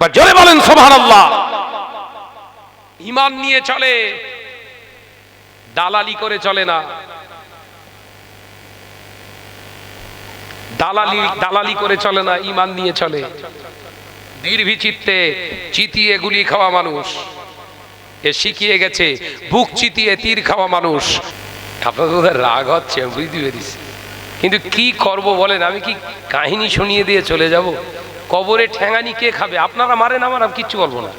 জোরে বলেন সোভান আল্লাহ ইমান নিয়ে চলে, দালালি করে চলে না। দালালি দালালি করে চলে না, ইমান নিয়ে চলে। নির্বিচিত্তে চিতিয়ে গুলি খাওয়া মানুষ। এ শিখিয়ে গেছে, বুক চিতিয়ে তীর খাওয়া মানুষ। আপনাদের রাগ হচ্ছে, বুঝতে কিন্তু কি করব বলেন, আমি কি কাহিনী শুনিয়ে দিয়ে চলে যাব? কবরে ঠ্যাঙানি কে খাবে? আপনারা মারেন, আমার আমি কিচ্ছু বলব না।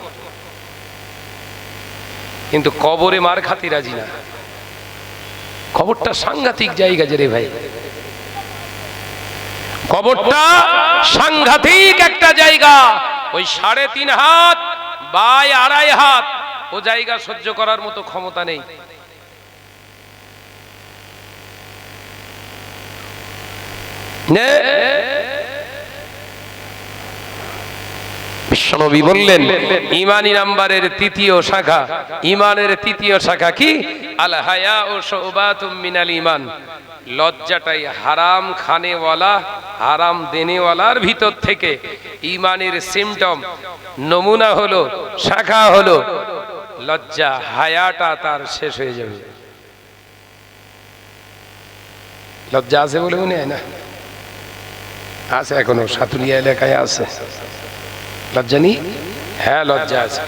কিন্তু কবরে মার খাতি রাজি না। কবরটা সাংঘাতিক জায়গা যে রে ভাই। কবরটা সাংঘাতিক একটা জায়গা। ওই সাড়ে তিন হাত বাই আড়াই হাত। ও জায়গা সহ্য করার মতো ক্ষমতা নেই। নে। বিশ্বনবী বললেন, ইমানি নাম্বারের তৃতীয় শাখা। ইমানের তৃতীয় শাখা কি? আল হায়া ও শোবাতুম মিনাল ইমান লজ্জাটাই হারাম খানেওয়ালা, হারাম দেনেওয়ালার ভিতর থেকে। ইমানের সিমটম নমুনা হলো, শাখা হলো। লজ্জা, হায়াটা তার শেষ হয়ে যাবে। লজ্জা আছে বলে মনে হয় না? আছে এখনও, সাতুলিয়া এলাকায় আছে। লজ্জা নেই? হ্যাঁ লজ্জা আছে।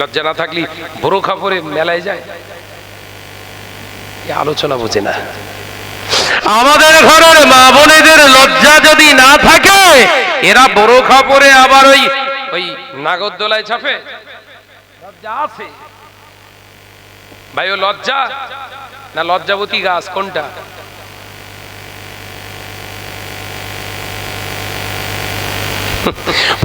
লজ্জা না থাকলে বড় খাপড়ে মেলায় যায়। আলোচনা বোঝে না। আমাদের ঘরের মা বোনেদের লজ্জা যদি না থাকে, এরা বড় খাপড়ে আবার ওই ওই নাগরদোলায় ছাপে লজ্জা আছে। ভাই, ও লজ্জা? না লজ্জাবতী গাছ কোনটা?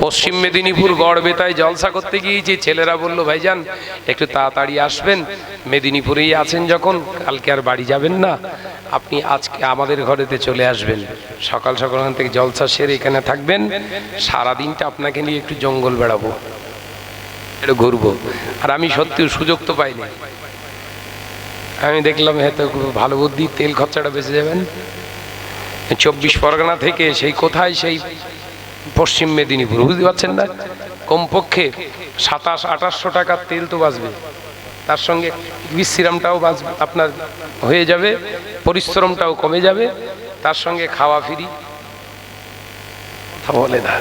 পশ্চিম মেদিনীপুর গড় বেতায় জলসা করতে গিয়েছি। ছেলেরা বলল, ভাইজান, একটু তাড়াতাড়ি আসবেন। মেদিনীপুরেই আছেন যখন, কালকে আর বাড়ি যাবেন না। আপনি আজকে আমাদের ঘরেতে চলে আসবেন। সকাল সকাল থেকে জলসা সেরে এখানে থাকবেন। সারা দিনটা আপনাকে নিয়ে একটু জঙ্গল বেড়াবো। একটু ঘুরবো। আর আমি সত্যি সুযোগ তো পাইনি। আমি দেখলাম হয়তো ভালো বুদ্ধি, তেল খরচাটা বেঁচে যাবেন। চব্বিশ পরগনা থেকে সেই কোথায় সেই পশ্চিম মেদিনীপুর, বুঝতে পারছেন না? কমপক্ষে সাতাশ, আঠাশশো টাকার তেল তো বাঁচবে। তার সঙ্গে বিশ্রামটাও বাঁচবে, আপনার হয়ে যাবে, পরিশ্রমটাও কমে যাবে, তার সঙ্গে খাওয়া ফিরি। বলে না।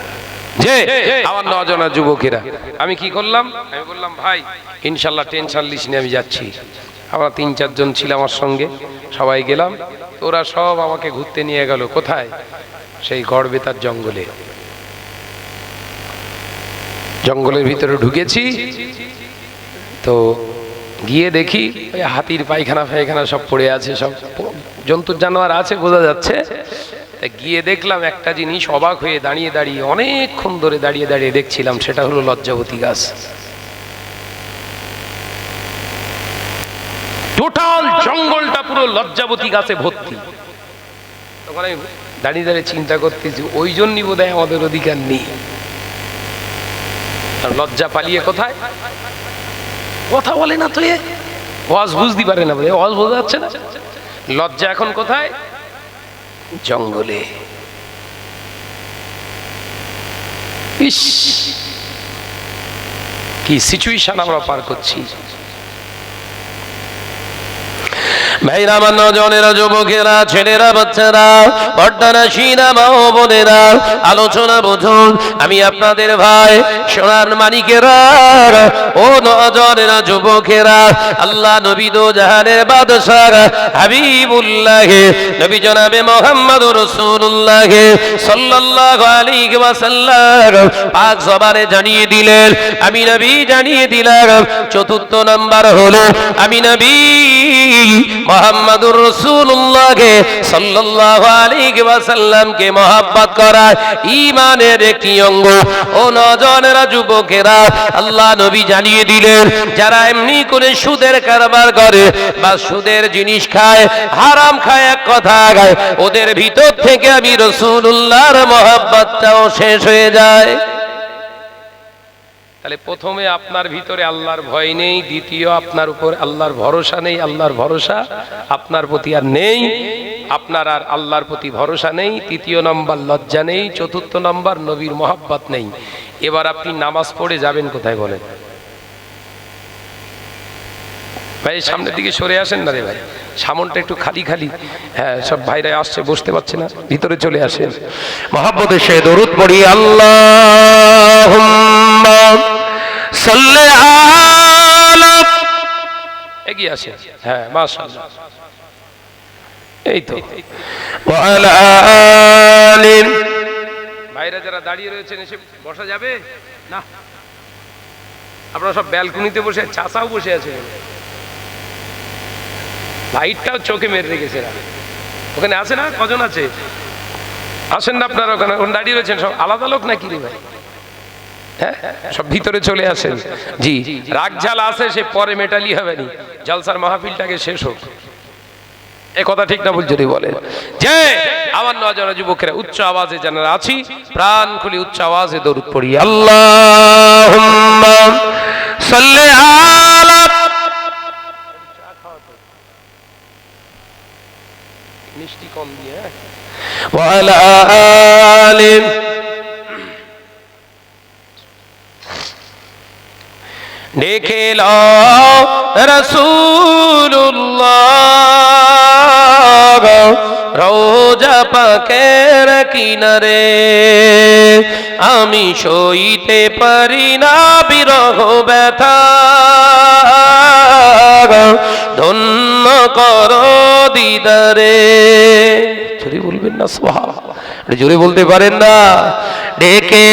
যে, আমার নজনা যুবকেরা, আমি কি করলাম? আমি বললাম, ভাই, ইনশাল্লাহ টেনশন লিস নিয়ে আমি যাচ্ছি। আমরা তিন, চারজন ছিল আমার সঙ্গে, সবাই গেলাম। ওরা সব আমাকে ঘুরতে নিয়ে গেল। কোথায়? সেই গড়বেতার জঙ্গলে। জঙ্গলের ভিতরে ঢুকেছি। তো গিয়ে দেখি ওই হাতির পায়খানা ফায়খানা সব পড়ে আছে, সব জন্তুর জানোয়ার আছে, বোঝা যাচ্ছে। গিয়ে দেখলাম একটা জিনিস অবাক হয়ে দাঁড়িয়ে দাঁড়িয়ে, অনেকক্ষণ ধরে দাঁড়িয়ে দাঁড়িয়ে দেখছিলাম, সেটা হলো লজ্জাবতী গাছ। টোটাল জঙ্গলটা পুরো লজ্জাবতী গাছে ভর্তি। তখন আমি দাঁড়িয়ে দাঁড়িয়ে চিন্তা করতেছি, ওই জন্যই বোধ আমাদের অধিকার নেই। আর লজ্জা পালিয়ে কোথায়? কথা বলে না তুই। এ ওয়াজ বুঝতে পারে না বলে ওয়াজ বোঝা যাচ্ছে না। লজ্জা এখন কোথায়? জঙ্গলে। ইস কি সিচুয়েশন আমরা পার করছি। ভাইরা আমার নজনেরা যুবকেরা, ছেলেরা, বাচ্চারা বড্ডারা শিরা মা ও বোনেরা, আলোচনা বুঝুন। আমি আপনাদের ভাই, সোনার মানিকেরা, ও নজনেরা, যুবকেরা, আল্লাহ নবী দো জাহানের বাদশাহ, হাবিবুল্লাহ, নবী জনাবে মোহাম্মদ রাসূলুল্লাহ সাল্লাল্লাহু আলাইহি ওয়াসাল্লাম, পাক জবানে জানিয়ে দিলেন, আমি নবী জানিয়ে দিলাম, চতুর্থ নাম্বার হলো, আমি নবী মোহাম্মদুর রসুল্লাহকে সাল্লাল্লাহু আলাইহি ওয়াসাল্লামকে মহাব্বত করা ঈমানের একটি অঙ্গ। ও নজনেরা যুবকেরা, আল্লাহ নবী জানিয়ে দিলেন, যারা এমনি করে সুদের কারবার করে বা সুদের জিনিস খায়, হারাম খায় এক কথা গায় ওদের ভিতর থেকে আমি রসুল্লাহর মহাব্বতটাও শেষ হয়ে যায়। তাহলে প্রথমে আপনার ভিতরে আল্লাহর ভয় নেই, দ্বিতীয় আপনার উপর আল্লাহর ভরসা নেই, আল্লাহর ভরসা আপনার প্রতি আর নেই, আপনার আর আল্লাহর প্রতি ভরসা নেই, তৃতীয় নম্বর লজ্জা নেই, চতুর্থ নম্বর নবীর মহাব্বত নেই। এবার আপনি নামাজ পড়ে যাবেন কোথায় বলেন? ভাই, সামনের দিকে সরে আসেন না রে ভাই। সামনটা একটু খালি খালি। হ্যাঁ সব ভাইরা আসছে, বসতে পারছে না। ভিতরে চলে আসেন। মহাব্বতের সে দরুদ পড়ি আল্লাহ এগিয়ে আসে হ্যাঁ মাশাআল্লাহ। এই তো। ভাইরা যারা দাঁড়িয়ে রয়েছেন, এসে বসা যাবে? না। আপনারা সব ব্যালকনিতে বসে চাষাও বসে আছে লাইটটাও চোখে মেরে রেখেছে। ওখানে আছে না? কজন আছে? আসেন না আপনারা ওখানে ওখানে দাঁড়িয়ে রয়েছেন সব। আলাদা লোক নাকি ভাই? হ্যাঁ? সব ভিতরে চলে আসেন। জি, রাগ ঝাল আছে, সে পরে মেটালি হবে নি। জলসার মাহফিলটাকে শেষ হোক। এ কথা ঠিক না বলছি বলে যে, আমার নজরা যুবকেরা, উচ্চ আওয়াজে যারা আছি, প্রাণ খুলি উচ্চ আওয়াজে দরুদ পড়ি। আল্লাহ সাল্লি আলা কম দিয়ে হ্যাঁ? দেখে রসুল্লাহ রোজা পাকের কিনারে। আমি সইতে পারি না বিরহ ব্যথা। ধন্য কর দিদারে। জোরে বলবেন না সোহা জোরে বলতে পারেন না। ডেকে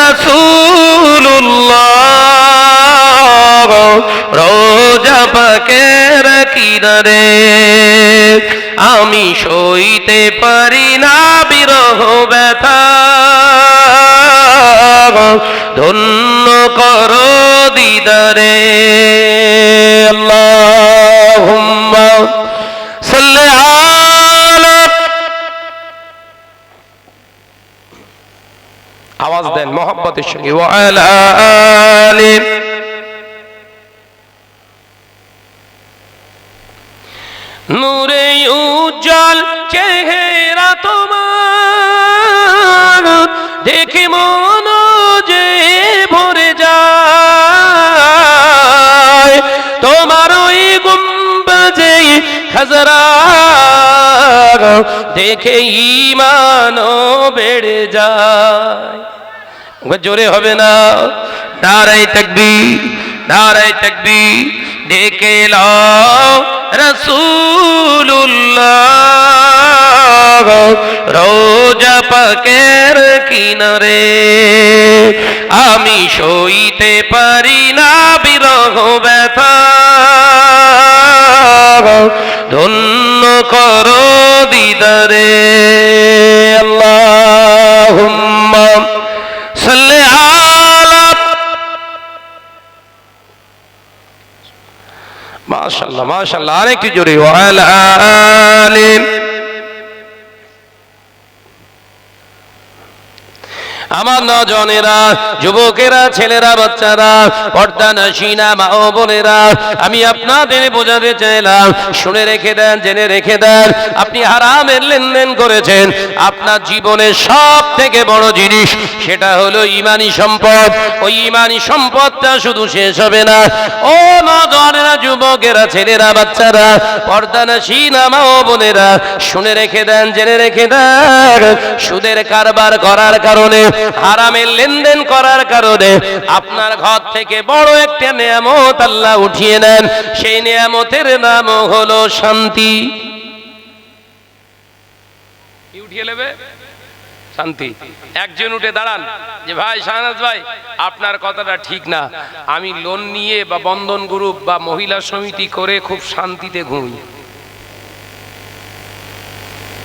রসুল্লাহ রোজা পাকের কিনারে। আমি সইতে পারি না বিরহ ব্যথা। ধন্য কর দিদারে আল্লাহুম্মা সাল্লি আলা আওয়াজ দেন মোহাম্মতের সঙ্গে ওয়ালা আলি নূরে উজ্জ্বল চেহারা তোমার দেখে মন তোমার ওই গুম্বাজে খাজরা দেখে ইমানও বেড়ে যায়। জোরে হবে না। নারাই তকবি নারাই তকবি ডেকে লাও রসুল্লাহ রোজা পাকের কিনারে আমি সইতে মাশাআল্লাহ মাশাআল্লাহ আরেকটু জোরে ওয়ালা আলিম আমার নজনেরা, যুবকেরা, ছেলেরা, বাচ্চারা, পর্দা নাসিনা, মা ও বোনেরা, আমি আপনাদের বোঝাতে চাইলাম, শুনে রেখে দেন, জেনে রেখে দেন, আপনি হারামের লেনদেন করেছেন। আপনার জীবনের সব থেকে বড় জিনিস, সেটা হলো ইমানি সম্পদ। ওই ইমানি সম্পদটা শুধু শেষ হবে না। ও নজনেরা যুবকেরা, ছেলেরা, বাচ্চারা, পর্দা নাসিনা, মা ও বোনেরা, শুনে রেখে দেন, জেনে রেখে দেন, সুদের কারবার করার কারণে হারামের লেনদেন করার কারণে আপনার ঘর থেকে বড় একটা নিয়ামত আল্লাহ উঠিয়ে নেন। সেই নিয়ামতের নাম হলো শান্তি। উঠিয়ে নেবে? শান্তি। একজন উঠে দাঁড়ান যে, ভাই, শাহনাজ ভাই, আপনার কথাটা ঠিক না। আমি লোন নিয়ে বা বন্ধন গ্রুপ বা মহিলা সমিতি করে খুব শান্তিতে ঘুমি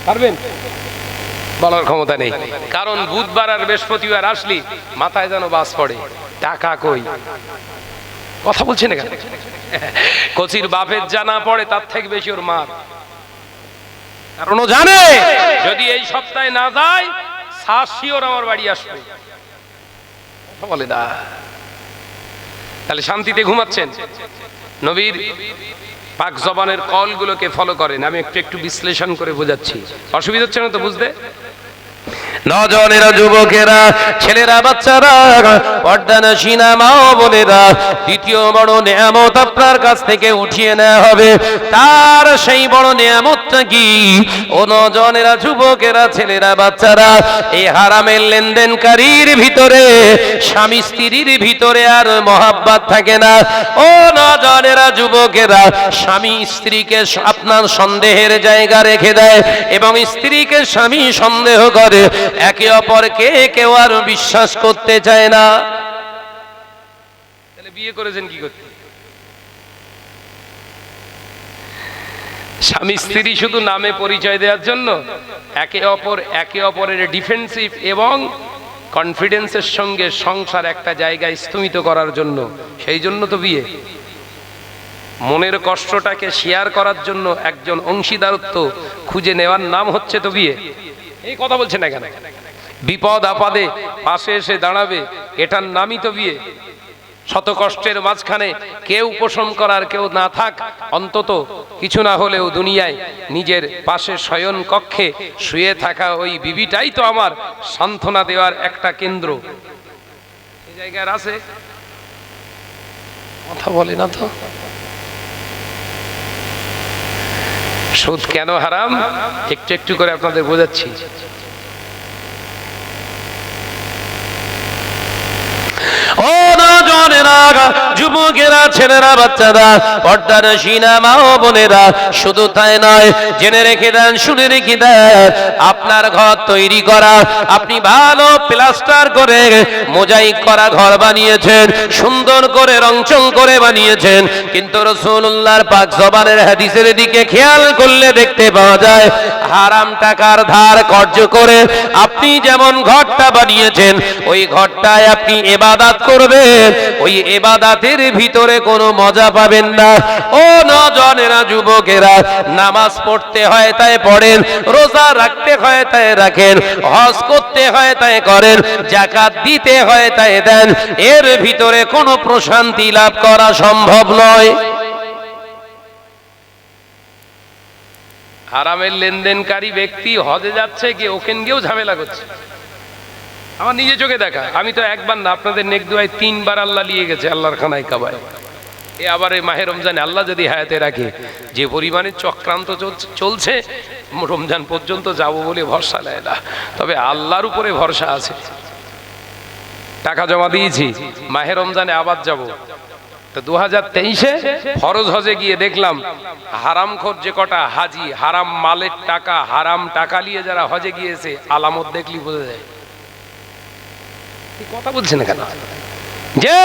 পারবেন? বলার ক্ষমতা নেই। কারণ বুধবার আর বৃহস্পতিবার আসলি মাথায় যেন বাস পড়ে। টাকা কই? কথা বলছেন কেন? কচির বাপের জানা পড়ে, তার থেকে বেশি ওর মার। কারণ ও জানে, যদি এই সপ্তাহে না যায় শাসিওর আমার বাড়ি আসবে। কথা বলে না। তাহলে শান্তিতে ঘুমাচ্ছেন? নবীর পাক জবানের কলগুলোকে ফলো করেন। আমি একটু একটু বিশ্লেষণ করে বোঝাচ্ছি। অসুবিধা হচ্ছে না তো বুঝতে? নজনেরা যুবকেরা, ছেলেরা, বাচ্চারা পর্দানা সিনেমা বোনেরা দ্বিতীয় বড় নিয়ামত আপনার কাছ থেকে উঠিয়ে নেওয়া হবে। তার সেই বড় নিয়ামতটা কি? ও নজনেরা যুবকেরা, ছেলেরা, বাচ্চারা, এই হারামের লেনদেনকারীর ভিতরে, স্বামী স্ত্রীর ভিতরে আর মহাব্বাত থাকে না। ও নজনেরা যুবকেরা, স্বামী স্ত্রীকে আপনার সন্দেহের জায়গা রেখে দেয় এবং স্ত্রীকে স্বামী সন্দেহ করে। একে অপরকে কেউ আর বিশ্বাস করতে চায় না। তাহলে বিয়ে করেছেন কি করতে? স্বামী স্ত্রী শুধু নামে পরিচয় দেওয়ার জন্য, একে অপর, একে অপরের ডিফেন্সিভ এবং কনফিডেন্সের সঙ্গে সংসার একটা জায়গায় স্থমিত করার জন্য, সেই জন্য তো বিয়ে। মনের কষ্টটাকে শেয়ার করার জন্য একজন অংশীদারত্ব খুঁজে নেওয়ার নাম হচ্ছে তো বিয়ে। এই কথা বলছে না কেন? বিপদ আপদে পাশে এসে দাঁড়াবে, এটার নামই তো বিয়ে। শত কষ্টের মাঝখানে কেউ পোষণ করার কেউ না থাক, অন্তত কিছু না হলেও দুনিয়ায় নিজের পাশে শয়ন কক্ষে শুয়ে থাকা ওই বিবিটাই তো আমার সান্ত্বনা দেওয়ার একটা কেন্দ্র। জায়গায় আছে? কথা বলে না তো। সুদ কেন হারাম? একটু একটু করে আপনাদের বোঝাচ্ছি। ও যুবকেরা, ছেলেরা, বাচ্চারা, পর্দার সিনেমা ও বোনেরা, শুধু তাই নয়, জেনে রেখে দেন, শুনে রেখে দেন, আপনার ঘর তৈরি করা, আপনি ভালো প্লাস্টার করে মোজাইক করা ঘর বানিয়েছেন, সুন্দর করে রংচং করে বানিয়েছেন, কিন্তু রসুল্লাহর পাক জবানের হাদিসের দিকে খেয়াল করলে দেখতে পাওয়া যায়, হারাম টাকার ধার কর্য করে আপনি যেমন ঘরটা বানিয়েছেন, ওই ঘরটায় আপনি এবাদাত করবেন, ওই এবাদাতের ভিতরে কোনো মজা পাবেন না। ও নজনেরা যুবকেরা, নামাজ পড়তে হয় তাই পড়েন, রোজা রাখতে হয় তাই রাখেন, হজ করতে হয় তাই করেন জাকাত দিতে হয় তাই দেন। এর ভিতরে কোনো প্রশান্তি লাভ করা সম্ভব নয়। হারামের লেনদেনকারী ব্যক্তি হজে যাচ্ছে কি ওখান গিয়েও ঝামেলা করছে। আমার নিজে চোখে দেখা। আমি তো একবার না আপনাদের নেক দুয়ায় তিনবার আল্লাহ নিয়ে গেছে, আল্লাহর খানায় কাবায়। এ আবার এই মাহে রমজানে আল্লাহ যদি হায়াতে রাখে, যে পরিমাণে চক্রান্ত চলছে- রমজান পর্যন্ত যাব বলে ভরসা নেয় না। তবে আল্লাহর উপরে ভরসা আছে। টাকা জমা দিয়েছি, মাহে রমজানে আবার যাব। তো দু হাজার তেইশে ফরজ হজে গিয়ে দেখলাম, হারাম খোর যে কটা হাজি, হারাম মালের টাকা, হারাম টাকা নিয়ে যারা হজে গিয়েছে, আলামত দেখলি বোঝা যায়। কথা বলছেন কেন? যে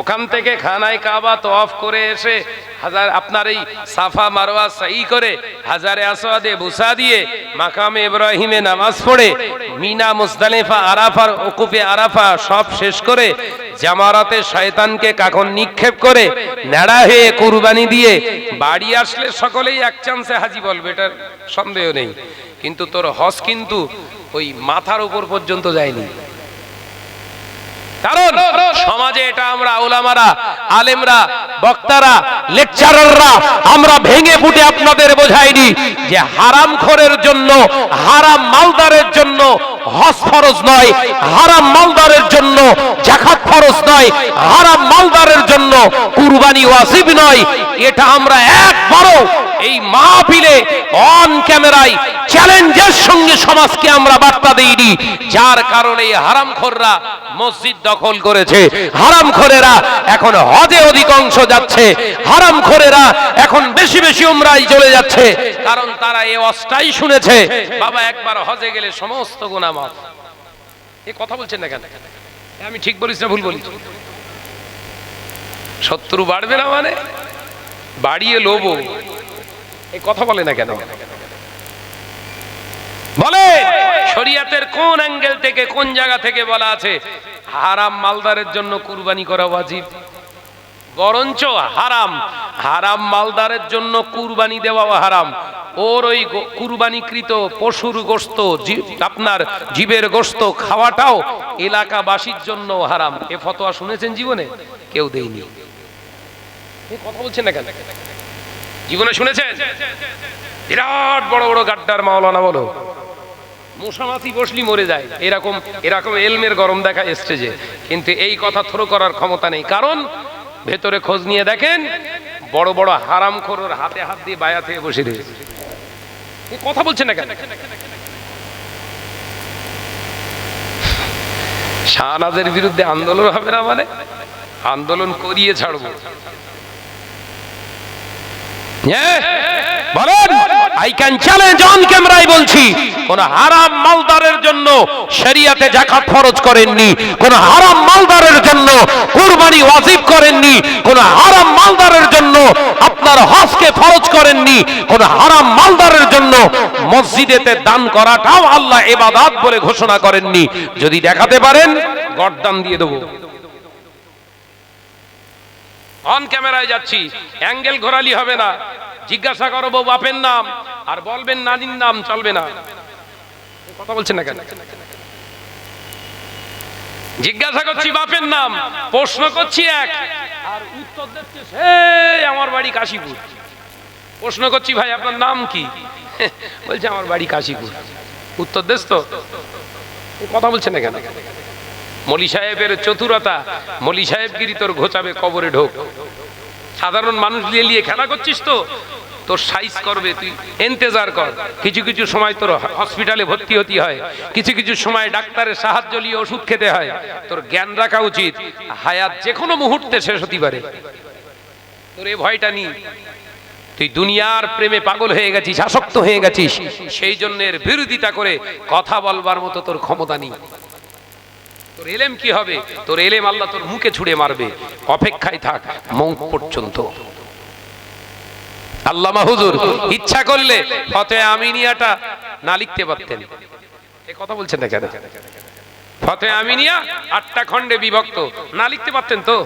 ওখান থেকে খানায় কাবা অফ করে এসে হাজার, আপনার এই সাফা মারোয়া সাই করে হাজারে আসওয়াদে বুসা দিয়ে মাকামে ইব্রাহিমে নামাজ পড়ে, মিনা, মুজদালিফা, আরাফার ওকুফে আরাফা সব শেষ করে জামারাতে শয়তানকে কাখন নিক্ষেপ করে নেড়া হয়ে কুরবানি দিয়ে বাড়ি আসলে সকলেই এক চান্সে হাজি বলবে এটার সন্দেহ নেই। কিন্তু তোর হজ কিন্তু ওই মাথার উপর পর্যন্ত যায়নি। কারণ সমাজে এটা আমরা ওলামারা আলেমরা, বক্তারা, লেকচারাররা আমরা ভেঙে ফুটে আপনাদের বোঝাইনি যে হারাম খোরের জন্য, হারাম মালদারের জন্য হজ ফরজ নয়, হারাম মালদারের জন্য জাকাত ফরজ নয়, হারাম মালদারের জন্য কুরবানি ওয়াজিব নয়। এটা আমরা একবারও এই মাহফিলে অন ক্যামেরায় চ্যালেঞ্জের সঙ্গে সমাজকে আমরা বার্তা দেইনি, যার কারণে হারামখোররা মসজিদ দখল করেছে। হারামখোরেরা এখন হজে অধিকাংশ যাচ্ছে। হারামখোরেরা এখন বেশি বেশি উমরাই চলে যাচ্ছে। কারণ তারা এই অস্টাই শুনেছে, বাবা একবার হজে গেলে সমস্ত গুনাহ মাফ। এ কথা বলছেন না কেন? আমি ঠিক বলিস না, ভুল বলিস। শত্রু বাড়বে না মানে? বাড়িয়ে লোবো কথা বলে না কেন? বলে, শরিয়াতের কোন অ্যাঙ্গেল থেকে, কোন জায়গা থেকে বলা আছে, হারাম মালদারের জন্য কুরবানি করা ওয়াজিব? বরঞ্চ হারাম। হারাম মালদারের জন্য কুরবানি দেওয়া হারাম। ওর ওই কুরবানিকৃত পশুর গোস্ত আপনার জীবের গোস্ত খাওয়াটাও এলাকাবাসীর জন্য হারাম। এ ফতোয়া শুনেছেন জীবনে? কেউ দেয়নি। কথা বলছেন না কেন? জীবনে শুনেছেন? বিরাট বড় বড় গাড্ডার মাওলানা বলো। মশামাছি বসলি মরে যায়। এরকম এরকম এলমের গরম দেখা স্টেজে কিন্তু এই কথা থ্রো করার ক্ষমতা নেই। কারণ, ভেতরে খোঁজ নিয়ে দেখেন, বড় বড় হারাম খোরোর হাতে হাত দিয়ে বায়াত হয়ে বসে রয়েছে। কথা বলছে না কেন? শাহনাজের বিরুদ্ধে আন্দোলন হবে না মানে? আন্দোলন করিয়ে ছাড়বো। বলেন আই ক্যান চ্যালেঞ্জ অন ক্যামেরায় বলছি। কোন হারাম মালদারের জন্য শরিয়াতে জাকাত ফরজ করেননি, কোন হারাম মালদারের জন্য কুরবানি ওয়াজিব করেননি, কোন হারাম মালদারের জন্য আপনার হজকে ফরজ করেননি, কোন হারাম মালদারের জন্য মসজিদেতে দান করাটাও আল্লাহ এবাদাত বলে ঘোষণা করেননি। যদি দেখাতে পারেন গড়দান দিয়ে দেবো। অন ক্যামেরায় যাচ্ছি। অ্যাঙ্গেল ঘোরালি হবে না। জিজ্ঞাসা করো করব বাপের নাম। আর বলবেন নানির নাম, চলবে না। কথা বলছেন না কেন? জিজ্ঞাসা করছি, বাপের নাম। প্রশ্ন করছি এক। আর উত্তর দিচ্ছে আমার বাড়ি কাশীপুর। প্রশ্ন করছি, ভাই, আপনার নাম কি? বলছে, আমার বাড়ি কাশীপুর। উত্তর দেশ তো? কথা বলছেন না কেন? মলি সাহেবের চতুরতা, মলি সাহেবগিরি তোর ঘোচাবে কবরে ঢোক। সাধারণ মানুষ লিয়ে নিয়ে খেলা করছিস তো? তোর সাইজ করবে, তুই এন্তেজার কর। কিছু কিছু সময় তোর হসপিটালে ভর্তি হতে হয়। কিছু কিছু সময় ডাক্তারের সাহায্য নিয়ে ওষুধ খেতে হয়। তোর জ্ঞান রাখা উচিত। হায়াত যে কোনো মুহূর্তে শেষ হতে পারে। তোর এই ভয়টা নি তুই দুনিয়ার প্রেমে পাগল হয়ে গেছিস, আসক্ত হয়ে গেছিস। সেই জন্যের বিরোধিতা করে কথা বলবার মতো তোর ক্ষমতা নেই। তোর এলেম কি হবে? তোর এলেম আল্লাহ তোর মুখে ছুড়ে মারবে। অপেক্ষায় থাক, মৌত পর্যন্ত। আল্লামা হুজুর, ইচ্ছা করলে ফতে আমিনিয়াটা না লিখতে পারতেন। এ কথা বলছেন না কেন? ফতে আমিনিয়া আটটা খণ্ডে বিভক্ত। না লিখতে পারতেন তো?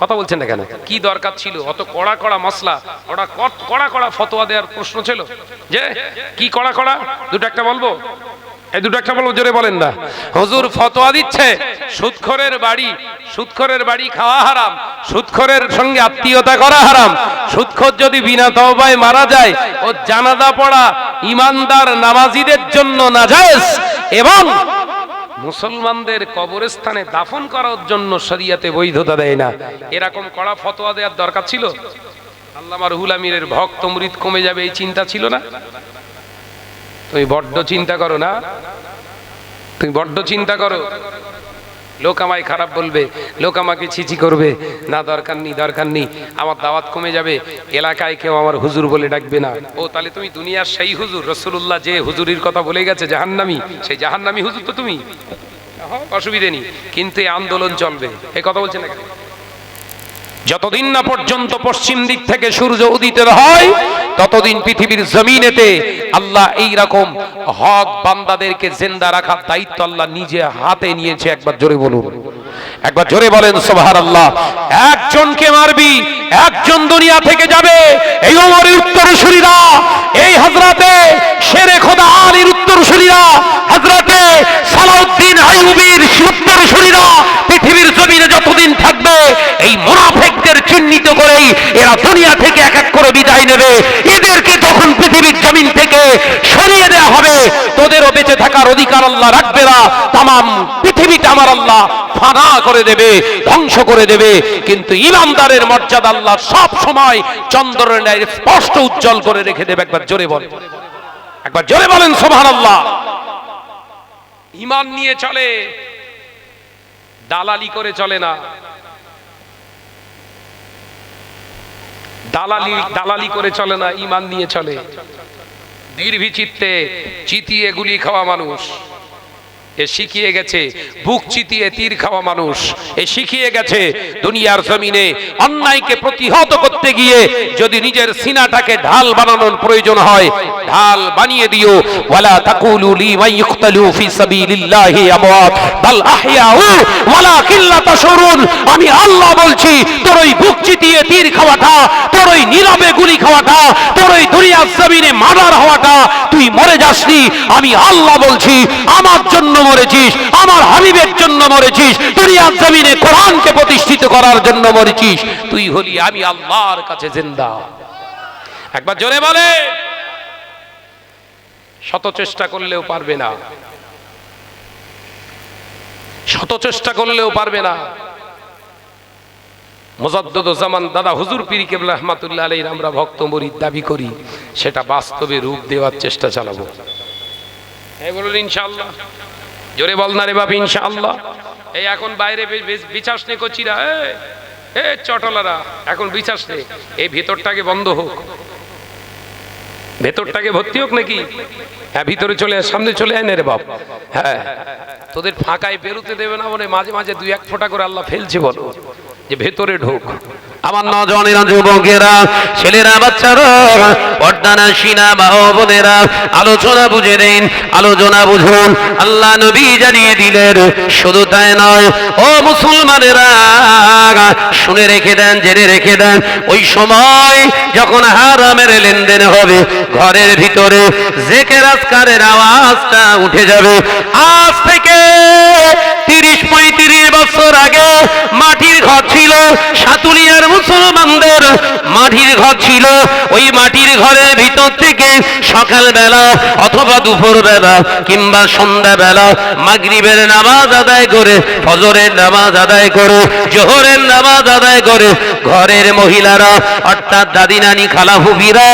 কথা বলছেন না কেন? কি দরকার ছিল? অত কড়া কড়া মশলা, ওটা কড়া কড়া ফতোয়া দেওয়ার প্রশ্ন ছিল? যে, কি কড়া কড়া? দুটো একটা বলব? এই দুটো একটা বলব জোরে বলেন না। হুজুর ফতোয়া দিচ্ছে সুদখোরের বাড়ি সুদখোরের বাড়ি খাওয়া হারাম সুদখোরের সঙ্গে আত্মীয়তা করা হারাম সুদখোর যদি বিনা তওবায় মারা যায়, ও জানাজা পড়া ইমানদার নামাজিদের জন্য নাজায়েজ, এবং মুসলমানদের কবরস্থানে দাফন করার জন্য শরিয়াতে বৈধতা দেয় না। এরকম কড়া ফতোয়া দেওয়ার দরকার ছিল? আল্লামা রুহুল আমিরের ভক্ত মৃত কমে যাবে, এই চিন্তা ছিল না? তুমি বড্ড চিন্তা করো না? তুমি বড্ড চিন্তা করো। লোক আমায় খারাপ বলবে, লোক আমাকে ছিচি করবে। না, দরকার নেই দরকার নেই। আমার দাওয়াত কমে যাবে। এলাকায় কেউ আমার হুজুর বলে ডাকবে না। ও, তাহলে তুমি দুনিয়ার সেই হুজুর রসুল্লাহ যে হুজুরির কথা বলে গেছে, জাহান্নামি। সেই জাহান্নামি হুজুর তো তুমি। অসুবিধে নেই। কিন্তু এই আন্দোলন চলবে। এই কথা বলছে না? যতদিন না পর্যন্ত পশ্চিম দিক থেকে সূর্য উদিত হয়, ততদিন পৃথিবীর জমিনেতে আল্লাহ এই রকম হক বান্দাদেরকে জেন্দা রাখার দায়িত্ব আল্লাহ নিজে হাতে নিয়েছে। একবার জোরে বলুন। একবার জোরে বলেন সোভার আল্লাহ একজনকে মারবি একজন দুনিয়া থেকে যাবে, এই ওমরের উত্তরসূরিরা, এই হজরতে শেরে খোদা আলীর উত্তরসূরিরা হজরতে সালাউদ্দিন আইয়ুবীর উত্তরসূরিরা, পৃথিবীর জমিনে যতদিন থাকবে, এই মুনাফেকদের চিহ্নিত করেই এরা দুনিয়া থেকে এক এক করে বিদায় নেবে। এদেরকে তখন পৃথিবীর জমিন থেকে সরিয়ে দেওয়া হবে, তোদেরও বেঁচে থাকার অধিকার আল্লাহ রাখবে না। তামাম পৃথিবীটা আমার আল্লাহ ফানা করে দেবে, ধ্বংস করে দেবে। কিন্তু ইমানদারের মর্যাদা আল্লাহ সব সময় চন্দ্রের ন্যায় স্পষ্ট উজ্জ্বল করে রেখে দেবে। একবার জোরে বল। একবার জোরে বলেন সোভান আল্লাহ ইমান নিয়ে চলে, দালালি করে চলে না। দালালি দালালি করে চলে না, ইমান নিয়ে চলে। নির্বিচিত্তে চিতিয়ে গুলি খাওয়া মানুষ। এ শিখিয়ে গেছে, বুক চিতিয়ে তীর খাওয়া মানুষ। এ শিখিয়ে গেছে, দুনিয়ার জমিনে অন্যায়কে প্রতিহত করতে গিয়ে যদি নিজের সিনাটাকে ঢাল বানানোর প্রয়োজন হয়, ঢাল বানিয়ে দিও। ওয়ালা তাকুলু লিমান ইউকতালু ফি সাবিলিল্লাহি আমওয়াত। বাল আহইয়াউ ওয়ালাকিন লা তাশউরুন আমি আল্লাহ বলছি, তোর ওই বুক চিতিয়ে তীর খাওয়াটা, তোর ওই নীরবে গুলি খাওয়াটা, তোর ওই দুনিয়ার জমিনে মার্ডার হওয়াটা, তুই মরে যাসনি। আমি আল্লাহ বলছি, আমার জন্য মরেছিস, আমার হাবিবের জন্য মরেছিস, দুনিয়ার জমিনে কোরআনকে প্রতিষ্ঠিত করার জন্য মরেছিস, তুই হলি আমি আল্লাহর কাছে জিন্দা। একবার জোরে বলে। শত চেষ্টা করলেও পারবে না। শত চেষ্টা করলেও পারবে না। মোজাদ্দুজ্জামান দাদা হুজুর পীর কেবলা রহমাতুল্লাহ আলাইহির, আমরা ভক্ত মরিদ দাবি করি, সেটা বাস্তবে রূপ দেওয়ার চেষ্টা চালাবো। বলুন ইনশাআল্লাহ। জোরে বল না রে বাপ, ইনশাআল্লাহ। এই এখন বাইরে বিচাস নে কচিরা এ চটলারা, এখন বিচাস নে। এই ভেতরটাকে বন্ধ হোক। ভেতরটাকে ভর্তি হোক নাকি? হ্যাঁ ভিতরে চলে সামনে চলে আয় না রে বাপ। হ্যাঁ। তোদের ফাঁকায় বেরোতে দেবে না বলে মাঝে মাঝে দুই এক ফোঁটা করে আল্লাহ ফেলছে বলো। যে ভেতরে ঢোক। আমার নজনেরা যুবকেরা, ছেলেরা, বাচ্চারা, পর্দানা সিনা বা বোনেরা আলোচনা বুঝে নিন, আলোচনা বুঝুন। আল্লাহ নবী জানিয়ে দিলেন, শুধু তাই নয়, ও মুসলমানেরা, শুনে রেখে দেন, জেনে রেখে দেন, ওই সময় যখন হারামের লেনদেন হবে, ঘরের ভিতরে জেকের আজকারের আওয়াজটা উঠে যাবে। আজ থেকে তিরিশ পঁয়ত্রিশ বছর আগে মাটির ঘর ছিল, সাতুলিয়ার মুসলমানদের মাটির ঘর ছিল। ওই মাটির ঘরের ভিতর থেকে সকাল বেলা অথবা দুপুর বেলা কিংবা সন্ধ্যা বেলা মাগরিবের নামাজ আদায় করে, ফজরের নামাজ আদায় করে, জোহরের নামাজ আদায় করে, ঘরের মহিলারা, অর্থাৎ দাদি নানি, খালা হুবিরা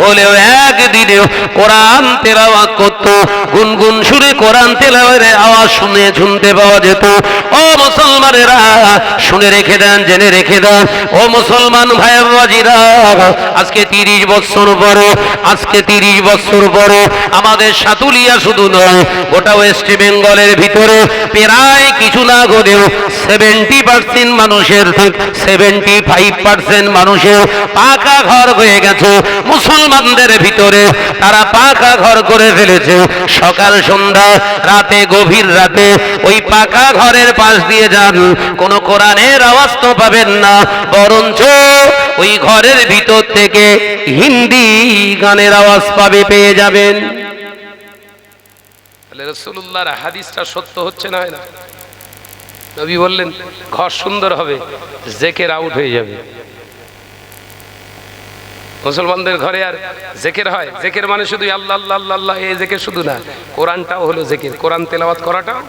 হলেও একদিনে কোরআন তেলাওয়াত করত। গুনগুন সুরে কোরআন তেলাওয়াতের আওয়াজ শুনে শুনতে পাওয়া যেত। ও মুসলমানেরা, শুনে রেখে দেন, জেনে রেখে দেন। ও মুসলমান ভাই বাজিরা আজকে তিরিশ বছর পরে, আজকে তিরিশ বছর পরে আমাদের সাতুলিয়া শুধু নয়, গোটা ওয়েস্ট বেঙ্গলের ভিতরে প্রায় কিছু না গলেও সেভেন্টি পার্সেন্ট মানুষের সেভেন্টি ফাইভ পার্সেন্ট মানুষের পাকা ঘর হয়ে গেছে। মুসলমানদের ভিতরে তারা পাকা ঘর করে ফেলেছে। সকাল, সন্ধ্যা, রাতে, গভীর রাতে ওই পাকা ঘরের পাশ দিয়ে যান। কোনো কোরআনের আওয়াজ তো পাবেন না। বরঞ্চ ওই ঘরের ভিতর থেকে হিন্দি গানের আওয়াজ পাবে, পেয়ে যাবেন। তাহলে রসুল্লাহর হাদিসটা সত্য হচ্ছে না হয় না? নবী বললেন, ঘর সুন্দর হবে, জেকের আউট হয়ে যাবে। মুসলমানদের ঘরে আর জেকের হয়, জেকের মানে শুধু আল্লাহ আল্লাহ আল্লাহ আল্লাহ, এই জেকের শুধু না, কোরআনটাও হলো জেকের। কোরআন তেলাওয়াত করাটাও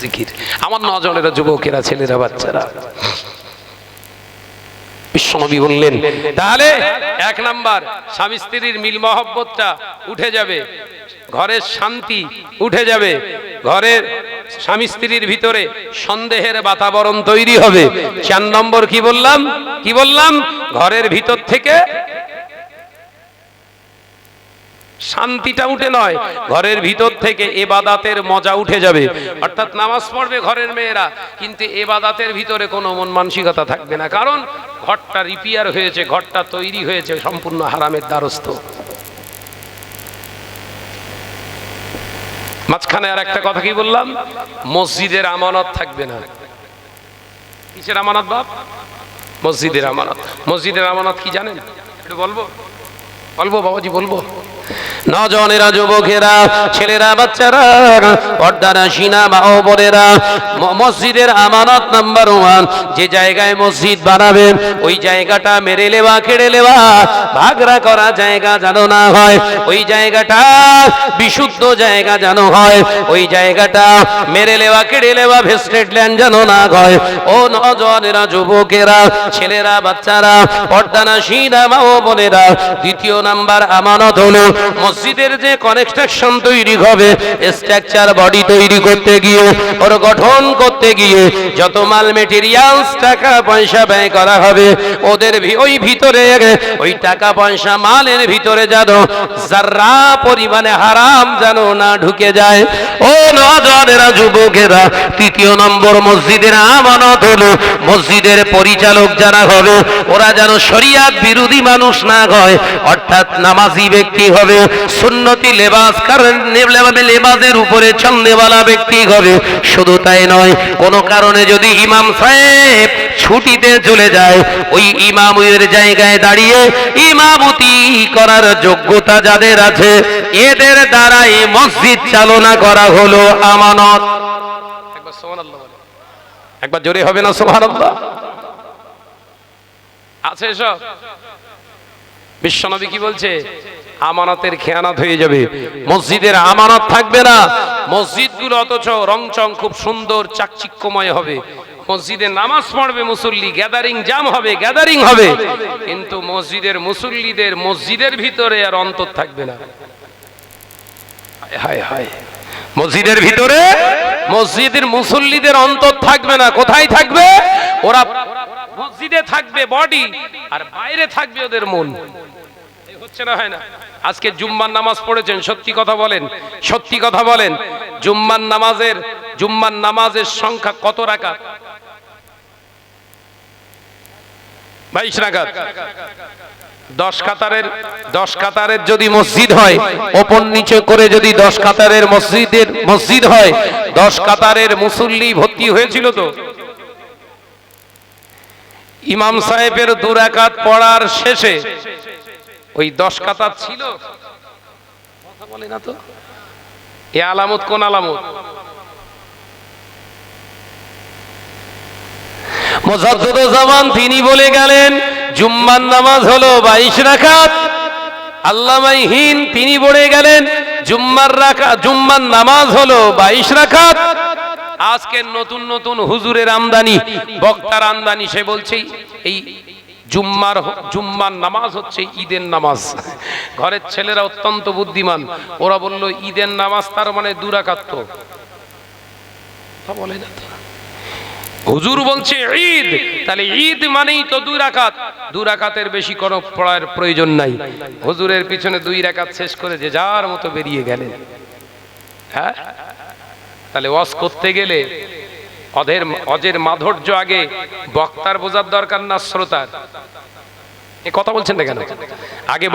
জিকির। আমার নজনেরা যুবকেরা, ছেলেরা, বাচ্চারা বিশ্বনবী বললেন, তাহলে এক নাম্বার, স্বামী স্ত্রীর মিল মহব্বতটা উঠে যাবে, ঘরের শান্তি উঠে যাবে, ঘরের স্বামী স্ত্রীর ভিতরে সন্দেহের বাতাবরণ তৈরি হবে। চার নম্বর কি বললাম? কি বললাম? ঘরের ভিতর থেকে শান্তিটা উঠে নয়, ঘরের ভিতর থেকে এবাদাতের মজা উঠে যাবে। অর্থাৎ নামাজ পড়বে ঘরের মেয়েরা, কিন্তু এবাদাতের ভিতরে কোনো মন মানসিকতা থাকবে না। কারণ ঘরটা রিপেয়ার হয়েছে, ঘরটা তৈরি হয়েছে, সম্পূর্ণ হারামের দ্বারস্থ। মাঝখানে আর একটা কথা কি বললাম? মসজিদের আমানত থাকবে না। কিসের আমানত বাপ? মসজিদের আমানত। মসজিদের আমানত কি জানেন? একটু বলব? বলব বাবাজি, বলব। নজনেরা যুবকেরা, ছেলেরা, বাচ্চারা, পর্দারা, সিনা বা ও বোনেরা ম- মসজিদের আমানত নাম্বার ওয়ান যে জায়গায় মসজিদ বানাবেন, ওই জায়গাটা মেরে লেবা কেড়ে লেবা ভাগরা করা জায়গা যেন না হয়, ওই জায়গাটা বিশুদ্ধ জায়গা যেন হয়, ওই জায়গাটা মেরে লেবা কেড়ে লেবা ভেস্টেড ল্যান্ড যেন না হয়। ও নজনেরা যুবকেরা, ছেলেরা, বাচ্চারা পর্দানা সিনা মা ও দ্বিতীয় নাম্বার আমানত হলো মসজিদের যে কনস্ট্রাকশন তৈরি হবে স্ট্রাকচার বডি তৈরি করতে গিয়ে, ওর গঠন করতে গিয়ে, যত মাল মেটেরিয়ালস টাকা, পয়সা ব্যয় করা হবে, ওদের ওই ভিতরে, ওই টাকা, পয়সা, মালের ভিতরে যেন যারা পরিমাণে হারাম যেন না ঢুকে যায়। ও নজনেরা যুবকেরা, তৃতীয় নম্বর মসজিদের আমানত হলো, মসজিদের পরিচালক যারা হবে, ওরা যেন শরিয়াত বিরোধী মানুষ না হয়, অর্থাৎ নামাজি ব্যক্তি হবে সুন্নতি লেবাস কারণ লেবাসের উপরে চন্দেওয়ালা ব্যক্তি হবে। শুধু তাই নয়, কোনো কারণে যদি ইমাম সাহেব ছুটিতে চলে যায়, ওই ইমামের জায়গায় দাঁড়িয়ে ইমামতি করার যোগ্যতা যাদের আছে, এদের দ্বারাই মসজিদ চালনা করা হলো আমানত। একবার জোরে হবে না সুবহানাল্লাহ? আছে এসব? বিশ্বনবী কি বলছে? আমানতের খেয়ানত হয়ে যাবে। মসজিদের আমানত থাকবে না। মসজিদগুলো অথচ রংচং খুব সুন্দর, চাকচিক্যময় হবে। মসজিদে নামাজ পড়বে মুসল্লি, গ্যাদারিং জাম হবে, গ্যাদারিং হবে। কিন্তু মসজিদের মুসল্লিদের মসজিদের ভিতরে আর অন্তর থাকবে না। হায় হায় মসজিদের ভিতরে মসজিদের মুসল্লিদের অন্তর থাকবে না। কোথায় থাকবে? ওরা মসজিদে থাকবে বডি, আর বাইরে থাকবে ওদের মন। হচ্ছে না, হয় না। আজকে জুম্মার নামাজ পড়েছেন, সত্যি কথা বলেন, সত্যি কথা বলেন। জুম্মার নামাজের জুম্মার নামাজের সংখ্যা কত রাকাত? বাইশ রাকাত। দশ কাতারের দশ কাতারের যদি মসজিদ হয়, ওপর নিচে করে যদি দশ কাতারের মসজিদের, মসজিদ হয়, দশ কাতারের মুসল্লি ভর্তি হয়েছিল তো? ইমাম সাহেবের দুরাকাত পড়ার শেষে ওই দশ কাতার ছিল। কথা বলে না তো? এ আলামত কোন আলামত? মোজাদ্দুজ্জামান তিনি বলে গেলেন, জুম্মার নামাজ হলো বাইশ রাকাত। আল্লামাই হিন তিনি বলে গেলেন, জুম্মার রাখা জুম্মার নামাজ হলো বাইশ রাকাত। আজকের নতুন নতুন হুজুরের আমদানি, বক্তার আমদানি, সে বলছে, এই জুম্মার জুম্মার নামাজ হচ্ছে ঈদের নামাজ। ঘরের ছেলেরা অত্যন্ত বুদ্ধিমান। ওরা বলল, ঈদের নামাজ তার মানে দুরাকাত্ম বলে না হুজুর বলছে, ঈদ। তাহলে ঈদ মানেই তো দুই রাকাত। দুই রাকাতের বেশি কোনো পড়ার প্রয়োজন নাই। হুজুরের পিছনে দুই রাকাত শেষ করে যে যার মতো বেরিয়ে গেলেন। হ্যাঁ? তাহলে ওয়াজ করতে গেলে অধের অজের মাধুর্য আগে বক্তার বোঝার দরকার না শ্রোতার? কথা বলছেন কেন? আগে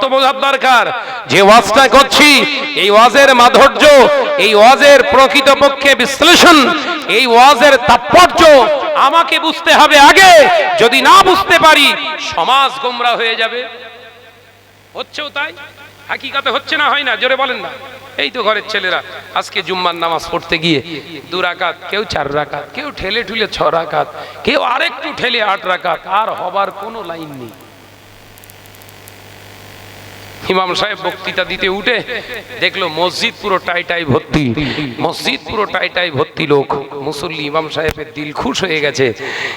তো বোঝার দরকার। যে ওয়াজটা করছি, এই ওয়াজের মাধুর্য, এই ওয়াজের প্রকৃতপক্ষে বিশ্লেষণ, এই ওয়াজের তাৎপর্য আমাকে বুঝতে হবে আগে। যদি না বুঝতে পারি, সমাজ গোমরা হয়ে যাবে। হচ্ছেও তাই? হাকিকাতে হচ্ছে না, হয় না? জোরে বলেন না। এই তো ঘরের ছেলেরা, আজকে জুম্মার নামাজ পড়তে গিয়ে দু রাকাত, কেউ চার রাকাত, কেউ ঠেলে ঠুলে ছ রাকাত, কেউ আরেকটু ঠেলে আট রাকাত, আর হবার কোনো লাইন নেই। ইমাম সাহেব বক্তৃতা দিতে উঠে দেখল মসজিদ পুরো টাই টাই ভর্তি, মসজিদ পুরো টাই টাই ভর্তি লোক। মুসল্লি ইমাম সাহেবের দিল খুশ হয়ে গেছে।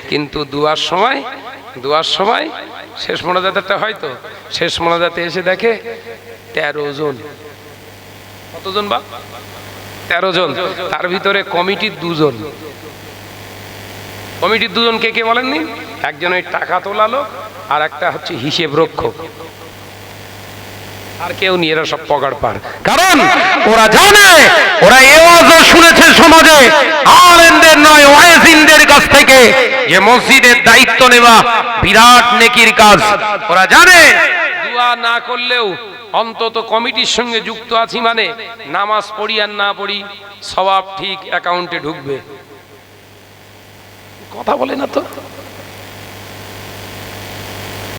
কিন্তু দুয়ার সময় দুয়ার সময় শেষ মোনাজাতেরটা হয়তো শেষ মোনাজাতে এসে দেখে তেরো জন। কতজন বা? তেরো জন। তার ভিতরে কমিটির দুজন। কমিটির দুজন কে কে বলেননি? একজন ওই টাকা তোলা লোক আর একটা হচ্ছে হিসেব রক্ষক। আর কেউ নিয়ে এরা সব পার। কারণ ওরা জানে, ওরা এওয়াজও শুনেছে সমাজে, আলেমদের নয় ওয়াইজিনদের কাছ থেকে যে মসজিদের দায়িত্ব নেওয়া বিরাট নেকির কাজ। ওরা জানে দোয়া না করলেও অন্তত কমিটির সঙ্গে যুক্ত আছি মানে নামাজ পড়ি আর না পড়ি সবাব ঠিক অ্যাকাউন্টে ঢুকবে। কথা বলে না তো?